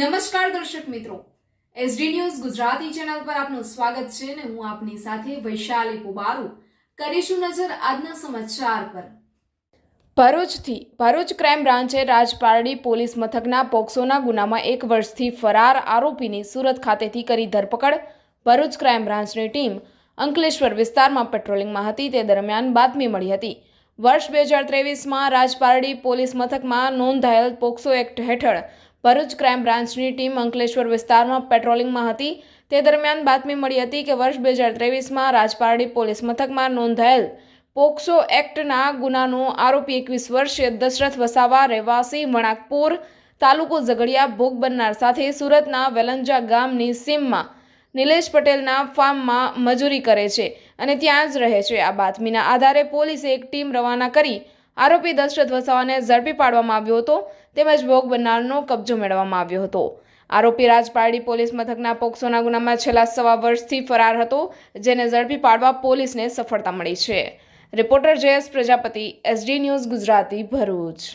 નમસ્કાર દર્શક મિત્રો. એસડી ન્યૂઝ ગુજરાતી ચેનલ પર આપનું સ્વાગત છે અને હું આપની સાથે વૈશાલી પુબારુ. કરીશું નજર આજના સમાચાર પર. ભરૂચથી, ભરૂચ ક્રાઇમ બ્રાન્ચે રાજપારડી પોલીસ મથકના પોક્સોના ગુનામાં એક વર્ષથી ફરાર આરોપીની સુરત ખાતેથી કરી ધરપકડ. ભરૂચ ક્રાઇમ બ્રાન્ચની ટીમ અંકલેશ્વર વિસ્તારમાં પેટ્રોલિંગમાં હતી, તે દરમિયાન બાતમી મળી હતી. વર્ષ બે હજાર ત્રેવીસમાં રાજપારડી પોલીસ મથકમાં નોંધાયેલ પોક્સો એક્ટ હેઠળ ભરૂચ ક્રાઇમ બ્રાન્ચની ટીમ અંકલેશ્વર વિસ્તારમાં પેટ્રોલિંગમાં હતી. તે દરમિયાન બાતમી મળી હતી કે વર્ષ બે હજાર ત્રેવીસમાં રાજપારડી પોલીસ મથકમાં નોંધાયેલ પોક્સો એક્ટના ગુનાનો આરોપી એકવીસ વર્ષીય દશરથ વસાવા રહેવાસી વણાકપુર તાલુકો ઝઘડિયા ભોગ બનનાર સાથે સુરતના વેલંજા ગામની સીમમાં નિલેશ પટેલના ફાર્મમાં મજૂરી કરે છે અને ત્યાં જ રહે છે. આ બાતમીના આધારે પોલીસે એક ટીમ રવાના કરી આરોપી દશરથ વસાવાને ઝડપી પાડવામાં આવ્યો હતો. તેમજ ભોગ બનનારનો કબજો મેળવવામાં આવ્યો હતો. આરોપી રાજપારડી પોલીસ મથકના પોક્સોના ગુનામાં છેલ્લા સવા વર્ષથી ફરાર હતો, જેને ઝડપી પાડવા પોલીસને સફળતા મળી છે. Reporter Jayesh Prajapati, SD news Gujarati Bharuch.